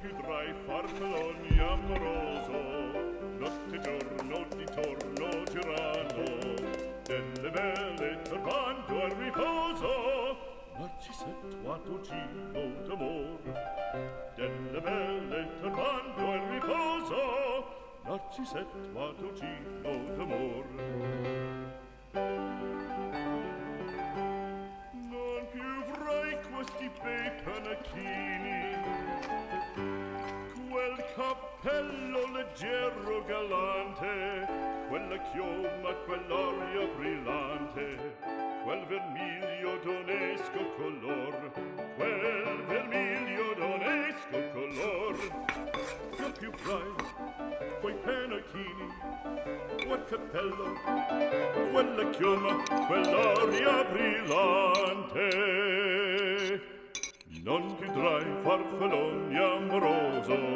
più drai farfalloni amoroso notte e giorno di torno girando. Delle belle turbando al riposo narcisetto a tocino d'amor delle belle turbando al riposo narcisetto a tocino d'amor non più avrai questi bei panacchini cappello leggero galante, quella chioma, quell'aria brillante, quel vermiglio d'onesco color, quel vermiglio d'onesco color. Più più frai, quei penachini, quel cappello, quella chioma, quell'aria brillante. Non ti drai farfalloni amoroso